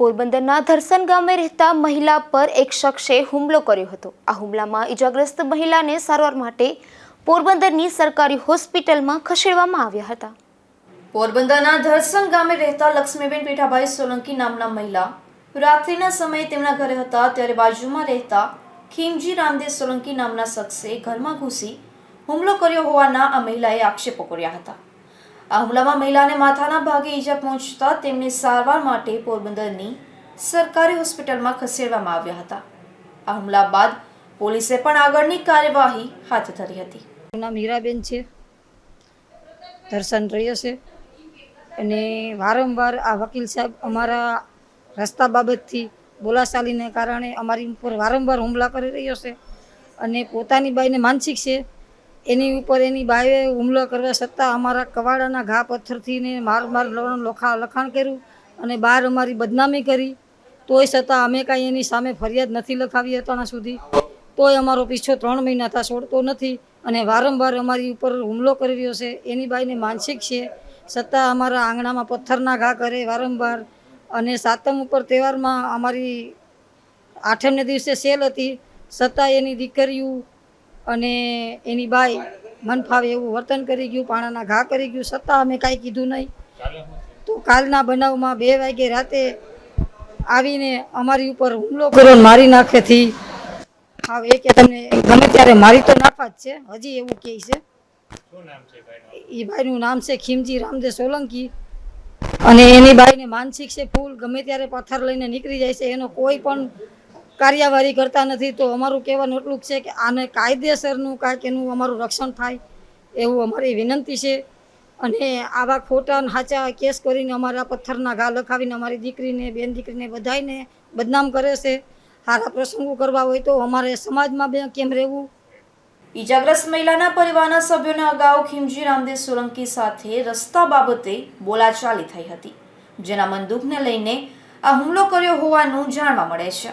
પોરબંદરના ધરસન ગામે રહેતા મહિલા પર એક શખ્સે હુમલો કર્યો હતો. આ હુમલામાં ઈજાગ્રસ્ત મહિલાને સારવાર માટે પોરબંદરની સરકારી હોસ્પિટલમાં ખસેડવામાં આવ્યા હતા. પોરબંદરના ધરસન ગામે રહેતા લક્ષ્મીબેન પીઠાભાઈ સોલંકી નામના મહિલા રાત્રિના સમયે તેમના ઘરે હતા, ત્યારે બાજુમાં રહેતા ખીમજી રામદેવ સોલંકી નામના શખ્સે ઘરમાં ઘૂસી હુમલો કર્યો હોવાના આ મહિલાએ આક્ષેપો કર્યા હતા. આ હુમલામાં મહિલાને માથાના ભાગે ઈજા પહોંચતા તેમને સારવાર માટે પોરબંદરની સરકારી હોસ્પિટલમાં ખસેડવામાં આવ્યા હતા. આ હુમલા બાદ પોલીસે પણ આગળની કાર્યવાહી હાથ ધરી હતી. નામ હીરાબેન છે. દર્શન રહ્યો છે. અને વારંવાર આ વકીલ સાહેબ અમારા રસ્તા બાબતથી બોલાશાલીને કારણે અમારી ઉપર વારંવાર હુમલા કરી રહ્યો છે. અને પોતાની બાઈને માનસિક છે. એની ઉપર એની બાએ હુમલો કરવા છતાં અમારા કવાડાના ઘા પથ્થરથી ને માર માર લખા લખાણ કર્યું અને બહાર અમારી બદનામી કરી. તોય છતાં અમે કાંઈ એની સામે ફરિયાદ નથી લખાવી અત્યાર સુધી. તોય અમારો પીછો ત્રણ મહિના મહિનાથી છોડતો નથી અને વારંવાર અમારી ઉપર હુમલો કરી રહ્યો છે. એની બાઈને માનસિક છે. છતાં અમારા આંગણામાં પથ્થરના ઘા કરે વારંવાર અને સાતમ ઉપર તહેવારમાં અમારી આઠમને દિવસે સેલ હતી. છતાં એની દીકરીઓ અને એની બાઈ મન ફાવે એવું વર્તન કરી ગયું, પાણાના ઘા કરી ગયું છતાં અમે કાંઈ કીધું નહીં. તો કાલના બનાવમાં બે વાગે રાતે આવીને અમારી ઉપર હુમલો કર્યો મારી નાખેથી હા એ કે તમને ગમે ત્યારે મારી તો નાખવા જ છે, હજી એવું કહે છે. એ ભાઈનું નામ છે ખીમજી રામદેવ સોલંકી. અને એની બાઈને માનસિક છે, ફૂલ ગમે ત્યારે પથ્થર લઈને નીકળી જાય છે, એનો કોઈ પણ કાર્યવાહી કરતા નથી, તો અમારું કહેવાનું એટલું છે કે આને કાયદેસરનું કાંઈક એનું અમારું રક્ષણ થાય એવું અમારી વિનંતી છે. અને આવા ખોટા હાચા કેસ કરીને અમારા પથ્થરના ઘા લખાવીને અમારી દીકરીને, બેન દીકરીને બધાને બદનામ કરે છે. સારા પ્રસંગો કરવા હોય તો અમારે સમાજમાં બે કેમ રહેવું? ઈજાગ્રસ્ત મહિલાના પરિવારના સભ્યોને અગાઉ ખીમજી રામદેવ સોલંકી સાથે રસ્તા બાબતે બોલાચાલી થઈ હતી, જેના બંદૂકને લઈને આ હુમલો કર્યો હોવાનું જાણવા મળે છે.